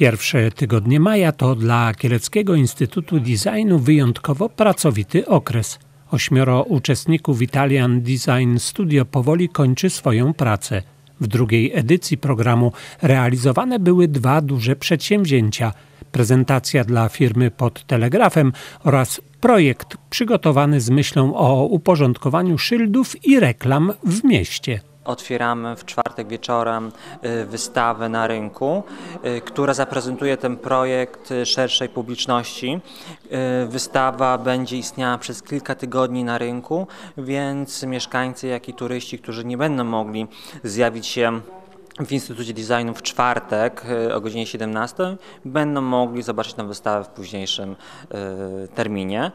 Pierwsze tygodnie maja to dla Kieleckiego Instytutu Designu wyjątkowo pracowity okres. Ośmioro uczestników Italian Design Studio powoli kończy swoją pracę. W drugiej edycji programu realizowane były dwa duże przedsięwzięcia: prezentacja dla firmy pod telegrafem oraz projekt przygotowany z myślą o uporządkowaniu szyldów i reklam w mieście. Otwieramy w czwartek wieczorem y, wystawę na rynku, y, która zaprezentuje ten projekt y, szerszej publiczności. Wystawa będzie istniała przez kilka tygodni na rynku, więc mieszkańcy, jak i turyści, którzy nie będą mogli zjawić się w Instytucie Designu w czwartek o godzinie 17 będą mogli zobaczyć tę wystawę w późniejszym terminie.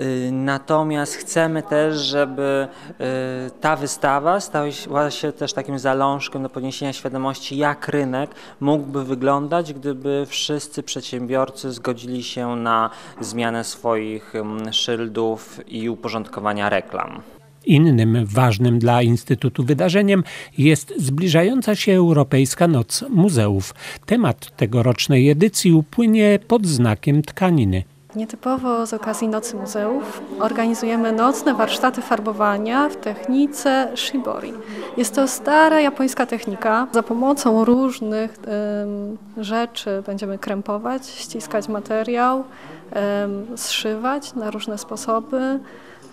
Y, natomiast chcemy też, żeby y, ta wystawa stała się też takim zalążkiem do podniesienia świadomości, jak rynek mógłby wyglądać, gdyby wszyscy przedsiębiorcy zgodzili się na zmianę swoich mm, szyldów i uporządkowania reklam. Innym ważnym dla Instytutu wydarzeniem jest zbliżająca się Europejska Noc Muzeów. Temat tegorocznej edycji upłynie pod znakiem tkaniny. Nietypowo z okazji Nocy Muzeów organizujemy nocne warsztaty farbowania w technice shibori. Jest to stara japońska technika. Za pomocą różnych um, rzeczy będziemy krępować, ściskać materiał, um, zszywać na różne sposoby.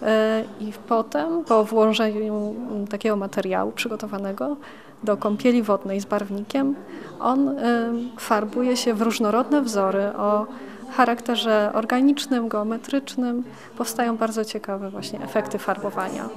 E, I potem, po włożeniu takiego materiału przygotowanego do kąpieli wodnej z barwnikiem, on farbuje się w różnorodne wzory o charakterze organicznym, geometrycznym powstają bardzo ciekawe właśnie efekty farbowania.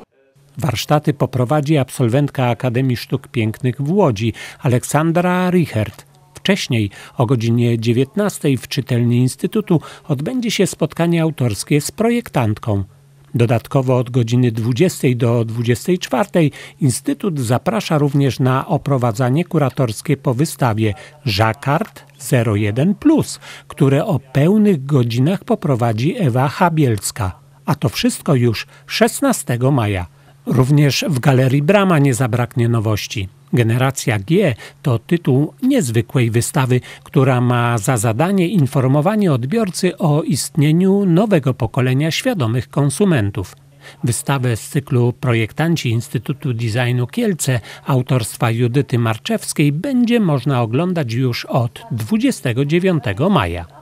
Warsztaty poprowadzi absolwentka Akademii Sztuk Pięknych w Łodzi, Aleksandra Richert. Wcześniej o godzinie 19 w czytelni Instytutu odbędzie się spotkanie autorskie z projektantką. Dodatkowo od godziny 20 do 24 Instytut zaprasza również na oprowadzanie kuratorskie po wystawie Jacquard 01, które o pełnych godzinach poprowadzi Ewa Habielska. A to wszystko już 16 maja. Również w Galerii Brama nie zabraknie nowości. Generacja G to tytuł niezwykłej wystawy, która ma za zadanie informowanie odbiorcy o istnieniu nowego pokolenia świadomych konsumentów. Wystawę z cyklu Projektanci Instytutu Designu Kielce autorstwa Judyty Marczewskiej będzie można oglądać już od 29 maja.